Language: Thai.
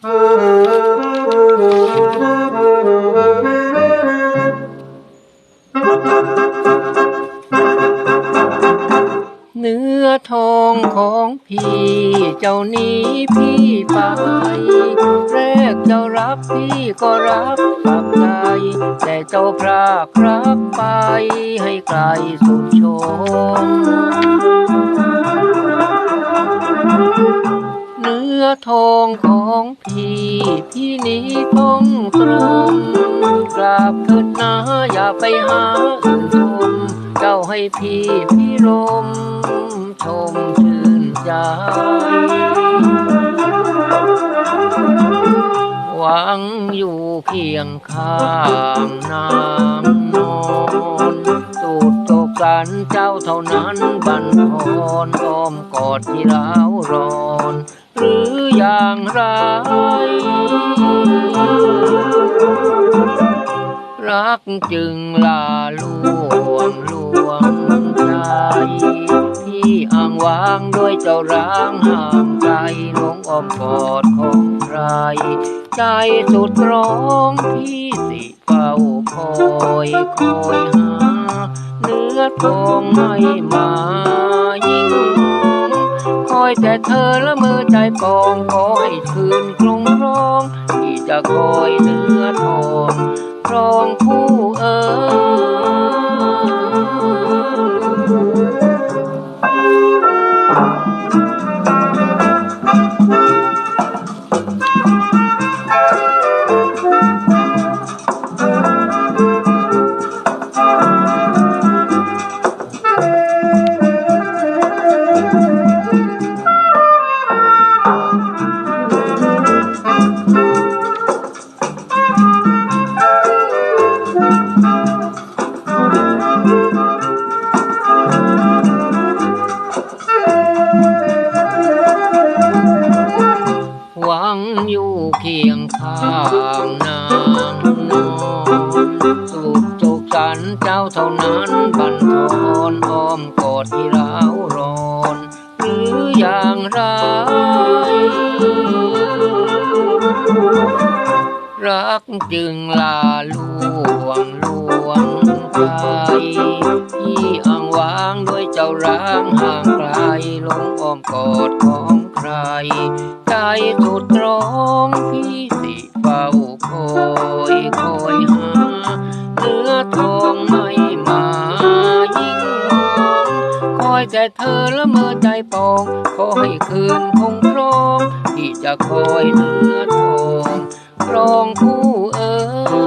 เนื้อทองของพี่เจ้านี้พี่ไป แรกเจ้ารักพี่ก็รักปักใจ แต่เจ้าพรากรักไปให้ไกลสุดชน นื้อทองของพี่พี่นี้ต้องตรงกราบเถิดนะอย่าไปหาอื่นชมเจ้าให้พี่พี่ลม ชมชื่นใจหวังอยู่เคียงข้างน้ำนอนสูดต กันเจ้าเท่านั้นบันทอนอ้อมกอดที่ร้าวร้อน หรืออย่างไร รักจึงลาลวงลวงใจที่อ้างว้างด้วยเจ้าร้างห่างไกลหลงอ้อมกอดของใคร ใจสุดร้องพี่สิเฝ้าคอยคอยหา เนื้อทองไม่มายิ่งคอยแต่เธอละมือใจปองขอให้คืนกรุงร้องที่จะคอยเนื้อทองครองค อยู่เคียงข้างนางนอนสุขสุขสันเจ้าเท่านั้นบันทอนอ้อมกอดที่ราวร้อนหรืออย่างไรรักจึงลาลวงลวงใจที่อ้างวางด เจ้าร้างห่างไกลลงอ้อมกอดของใคร ใจสุดร้องพี่สิเฝ้าคอยคอยหาเนื้อทองไม่มายิ่งมองคอยแต่เธอละเมอใจปอง ขอให้คืนคงครองที่จะคอยเนื้อทองครองคู่เอ๋ย